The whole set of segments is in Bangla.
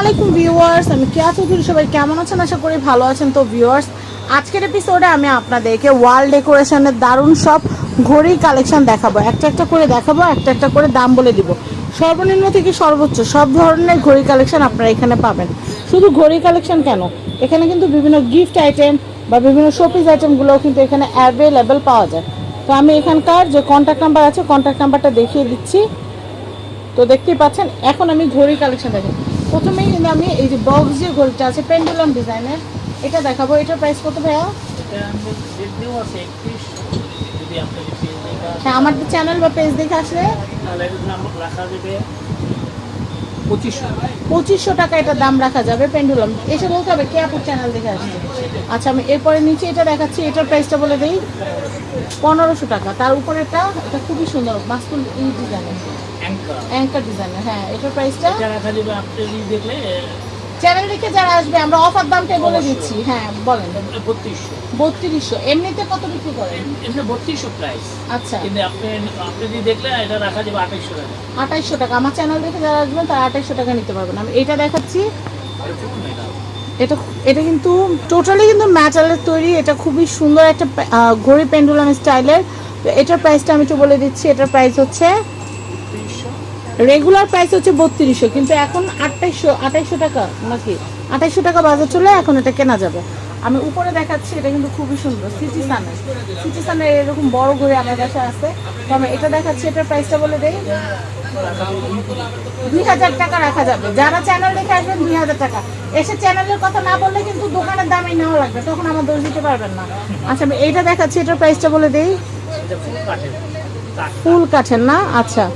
আলাইকুম ভিউয়ার্স, আমি কেয়া চৌধুরী, সবাই কেমন আছেন? আশা করি ভালো আছেন। তো ভিউয়ার্স, আজকের এপিসোডে আমি আপনাদেরকে ওয়াল ডেকোরেশনের দারুণ সব ঘড়ি কালেকশন দেখাবো। একটা একটা করে দেখাবো, একটা একটা করে দাম বলে দিব। সর্বনিম্ন থেকে সর্বোচ্চ সব ধরনের ঘড়ি কালেকশন আপনারা এখানে পাবেন। শুধু ঘড়ি কালেকশন কেন? এখানে কিন্তু বিভিন্ন গিফট আইটেম বা বিভিন্ন শোপিস আইটেমগুলোও কিন্তু এখানে অ্যাভেলেবেল পাওয়া যায়। তো আমি এখানকার যে কন্ট্যাক্ট নাম্বার আছে কন্ট্যাক্ট নাম্বারটা দেখিয়ে দিচ্ছি। তো দেখতেই পাচ্ছেন, এখন আমি ঘড়ি কালেকশন দেখি প্রথমেই কিন্তু আমি এই যে বক্স যে ঘড়িটা আছে পেন্ডুলাম ডিজাইনের এটা দেখাবো। এটার প্রাইস কত ভাইয়া? এটা হ্যাঁ আমার চ্যানেল বা পেজ দেখে আসলে পঁচিশশো। টাকা এটার দাম রাখা যাবে পেন্ডুলাম এসে বলতে হবে কে আপুর চ্যানেল দেখে আসছে? আচ্ছা আমি এরপরে নিচে এটা দেখাচ্ছি এটার প্রাইসটা বলে দিই পনেরোশো টাকা। তার উপরেটা এটা খুবই সুন্দর মাস্কুল এই ডিজাইনের অ্যাঙ্কার ডিজাইনের হ্যাঁ এটার প্রাইসটা চ্যানেল দেখে যারা আসবে আমরা অফার দামটাই বলে দিচ্ছি। হ্যাঁ বলেন। বত্রিশশো। বত্রিশশো। এমনিতে কত বিক্রি করেন? এমনি বত্রিশশো প্রাইস আচ্ছা। কিন্তু আপনি আপনি যদি দেখলে এটা রাখা যাবে আঠাইশশো টাকা। আঠাইশশো টাকা। আমার চ্যানেল দেখে যারা আসবেন তারা আঠাইশশো টাকা নিতে পারবেন। আমি এটা দেখাচ্ছি। এটা। এটা কিন্তু টোটালি কিন্তু ম্যাটালের তৈরি। এটা খুবই সুন্দর একটা ঘড়ি পেন্ডুলাম স্টাইলের এটার প্রাইসটা আমি একটু বলে দিচ্ছি। এটার প্রাইস হচ্ছে রেগুলার প্রাইস হচ্ছে বত্রিশশো কিন্তু এখন আঠাইশশো আঠাইশশো টাকা নাকি? আঠাইশশো টাকা বাজার চলে এখন এটা কেনা যাবে। আমি উপরে দেখাচ্ছি এটা কিন্তু খুবই সুন্দর সিটি সানের সিটি সানের এরকম বড় ঘড়ি আমার কাছে আছে। তো আমি এটা দেখাচ্ছি এটার প্রাইসটা বলে দেই। দুই হাজার টাকা রাখা যাবে। যারা চ্যানেল দেখে আসবেন দুই হাজার টাকা। এসে চ্যানেলের কথা না বললে কিন্তু দোকানের দামই নেওয়া লাগবে তখন আমার দোষ দিতে পারবেন না। আচ্ছা আমি এইটা দেখাচ্ছি এটার প্রাইসটা বলে দেই। ফুল কাঠের না? আচ্ছা।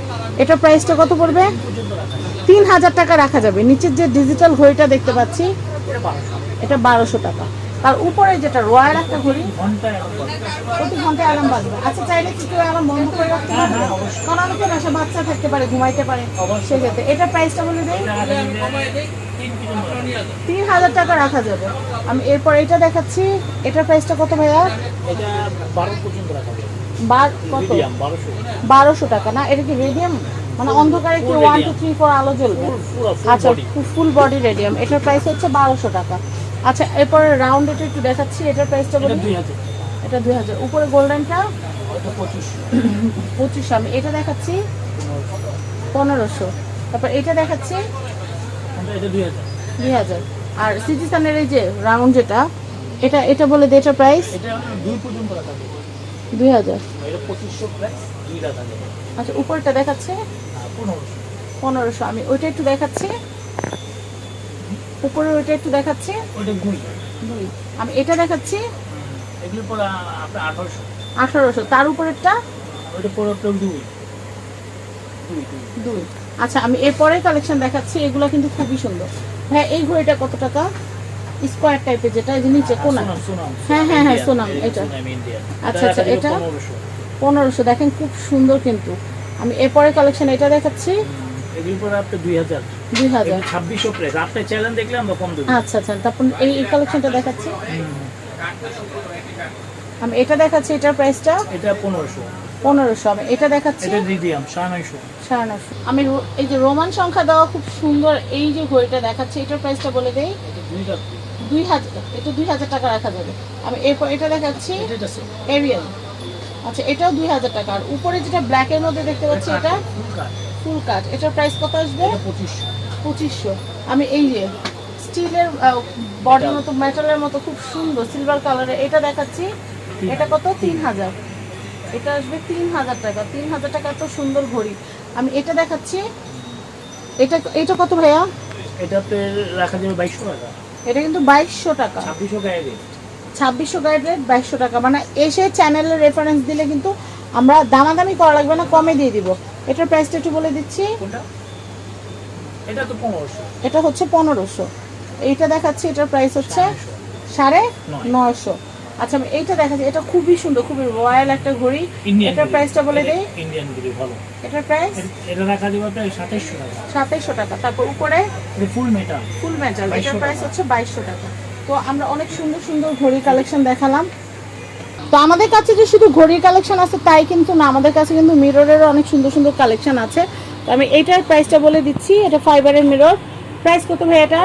এটার প্রাইসটা কত পড়বে? তিন হাজার টাকা রাখা যাবে। নিচের যে ডিজিটাল ঘড়িটা দেখতে পাচ্ছি এটা বারোশো টাকা। তার উপরে যেটা রয়্যাল একটা ঘড়ি। প্রতি ঘন্টায় অ্যালার্ম বাজবে আচ্ছা চাইলে কি কেউ অ্যালার্ম বন্ধ করে রাখতে পারবে হ্যাঁ। কারণ অনেকে বাসা বাচ্চা থাকতে পারে ঘুমাইতে পারে। সেক্ষেত্রে এটা প্রাইসটা বলে এটা যাবে তিন হাজার টাকা রাখা যাবে। আমি এরপর এটা দেখাচ্ছি। এটার প্রাইসটা কত ভাইয়া? এটা বারো পর্যন্ত রাখা যাবে। কত? বারোশো। টাকা না? এটা কি রেডিয়াম মানে অন্ধকারে কি ওয়ান টু. থ্রি ফোর আলো জ্বলবে? আচ্ছা ফুল বডি রেডিয়াম এটার প্রাইস হচ্ছে বারোশো টাকা। আচ্ছা এরপরে রাউন্ড এটা একটু দেখাচ্ছি। এটার প্রাইসটা বলি? এটা দুই হাজার। উপরে গোল্ডেনটা পঁচিশশো আমি। এটা দেখাচ্ছি? পনেরোশো। তারপর এটা দেখাচ্ছি? এটা দুই হাজার। আর সিটিসানের এই যে রাউন্ড যেটা এটা এটা বলে প্রাইস এটা দুই পর্যন্ত রাখা দুই হাজার। আচ্ছা উপরটা দেখাচ্ছে? পনেরোশো। আমি ওইটা একটু দেখাচ্ছি। উপরে ওইটা একটু দেখাচ্ছি। আমি এটা দেখাচ্ছি। আঠারোশো। তার উপরেরটা? দুই। আচ্ছা আমি এরপরে কালেকশন দেখাচ্ছি। এগুলো কিন্তু খুবই সুন্দর। হ্যাঁ এই ঘড়িটা কত টাকা? স্কোয়ার টাইপের যেটা এই যে নিচে কোনা সোনাম সোনাম হ্যাঁ, হ্যাঁ, হ্যাঁ, সোনাম, এটা। আচ্ছা, আচ্ছা, এটা? পনেরোশো। দেখেন খুব সুন্দর কিন্তু। আমি এরপরে কালেকশন এটা দেখাচ্ছি। আচ্ছা আচ্ছা তারপর এই কালেকশনটা আমি এটা দেখাচ্ছি এটার প্রাইসটা এটা পনেরোশো। পনেরোশো। আমি এটা দেখাচ্ছি। এটা রিডিয়াম সাড়ে নয়শো। আমি এই যে রোমান সংখ্যা দেওয়া খুব সুন্দর। এই যে ঘড়িটা দেখাচ্ছি এটার প্রাইসটা বলে দেই। দুই হাজার দুই এটা দুই হাজার টাকা রাখা যাবে। আমি এরপর এটা দেখাচ্ছি। এরিয়াল আচ্ছা এটাও দুই হাজার টাকা। আর উপরে যেটা ব্ল্যাকের মধ্যে দেখতে পাচ্ছি এটা ফুল কাট ফুল কাট এটার প্রাইস কত আসবে? পঁচিশশো। পঁচিশশো। আমি এই যে স্টিলের বডির মতো মেটালের মতো খুব সুন্দর সিলভার কালারের এটা দেখাচ্ছি। এটা কত? তিন হাজার। এটা আসবে তিন হাজার টাকা। তিন হাজার টাকা এত সুন্দর ঘড়ি। আমি এটা দেখাচ্ছি। এটা এটা কত ভাইয়া? এটাতে রাখা যাবে বাইশশো টাকা। এটা কিন্তু বাইশশো টাকা। ছাব্বিশশো রেট ছাব্বিশশো গাইড রেট বাইশশো টাকা। মানে এসে চ্যানেলের রেফারেন্স দিলে কিন্তু আমরা দামাদামি করা লাগবে না কমে দিয়ে দিব। এটার প্রাইসটা একটু বলে দিচ্ছি। এটা তো পনেরোশো। এটা হচ্ছে পনেরোশো। এইটা দেখাচ্ছি এটার প্রাইস হচ্ছে। সাড়ে নয়। নয়শো। আচ্ছা আমি এইটা দেখাচ্ছি। এটা খুবই সুন্দর খুবই রয়্যাল একটা ঘড়ি। এটার প্রাইসটা বলে দেই। ইন্ডিয়ান গুলি ভালো। এটার প্রাইস এটা রাখা যাবে আপনার সাতাইশশো টাকা। সাতাইশশো টাকা। তারপর উপরে? এটা ফুল মেটাল ফুল মেটাল 2200 এটার প্রাইস হচ্ছে বাইশশো টাকা। তো আমরা অনেক সুন্দর সুন্দর ঘড়ি কালেকশন দেখালাম। তো আমাদের কাছে যে শুধু ঘড়ির কালেকশন আছে তাই কিন্তু না। আমাদের কাছে কিন্তু মিররেরও অনেক সুন্দর সুন্দর কালেকশন আছে। তো আমি এইটার প্রাইসটা বলে দিচ্ছি। এটা ফাইবারের মিরর প্রাইস কত ভাই এটা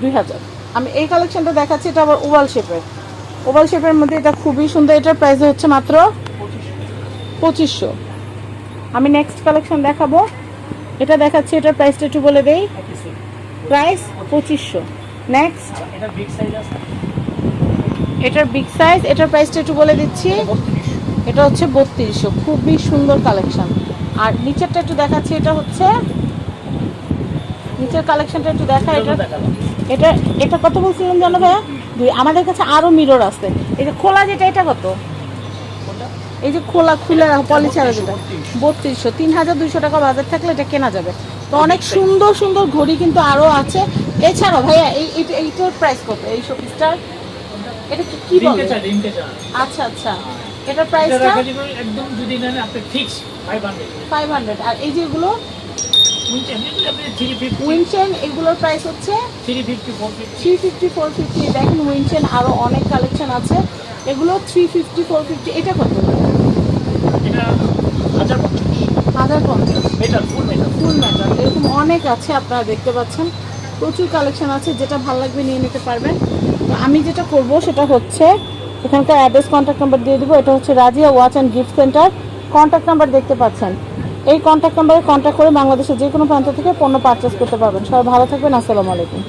দুই হাজার। আমি এই কালেকশনটা দেখাচ্ছি এটা আবার ওভাল শেপের ওভাল শেপের মধ্যে এটা খুবই সুন্দর এটার প্রাইস হচ্ছে মাত্র পঁচিশশো। আমি নেক্সট কালেকশন দেখাবো। এটা দেখাচ্ছি এটার প্রাইসটা একটু বলে দেই। প্রাইস পঁচিশশো। নেক্সট এটার বিগ সাইজ এটার প্রাইসটা একটু বলে দিচ্ছি। এটা হচ্ছে বত্রিশশো খুবই সুন্দর কালেকশন আর নিচেরটা একটু দেখাচ্ছি এটা হচ্ছে নিচের কালেকশনটা একটু দেখা এটা এটা এটা কত বলছিলেন জানো ভাইয়া? দুই আমাদের কাছে আরও মিরর আছে। এই যে খোলা যেটা এটা কত? এই যে খোলা খুলে পলি ছাড়া যেটা। 3200 বত্রিশশো তিন হাজার দুইশো টাকা বাজার থাকলে এটা কেনা যাবে। তো অনেক সুন্দর সুন্দর ঘড়ি কিন্তু আরও আছে। এছাড়াও ভাইয়া এই এইটা- এইটার প্রাইস কত? এই শোপিসটার এটা কি কি বলে? আচ্ছা আচ্ছা। এটার এটা প্রাইসটা একদম যদি নেন আপনি fix five hundred five hundred আর এই যেগুলো উইনচেন এগুলোর প্রাইস হচ্ছে থ্রি ফিফটি ফোর ফিফটি দেখেন উইনচেন অনেক কালেকশন আছে। এগুলো থ্রি ফিফটি ফোর ফিফটি এটা কত? হাজার পঞ্চাশ। ফুল মেটাল এরকম অনেক আছে আপনারা দেখতে পাচ্ছেন। প্রচুর কালেকশন আছে যেটা ভালো লাগবে নিয়ে নিতে পারবেন। তো আমি যেটা করব সেটা হচ্ছে এখানকার অ্যাড্রেস কন্ট্যাক্ট নাম্বার দিয়ে দিব। এটা হচ্ছে Razia watch and gift centre contact number দেখতে পাচ্ছেন। এই কন্ট্যাক্ট নাম্বারে কন্ট্যাক্ট করে বাংলাদেশের যে কোনো প্রান্ত থেকে পণ্য পারচেস করতে পারবেন। সবাই ভালো থাকবেন, আসসালামু আলাইকুম।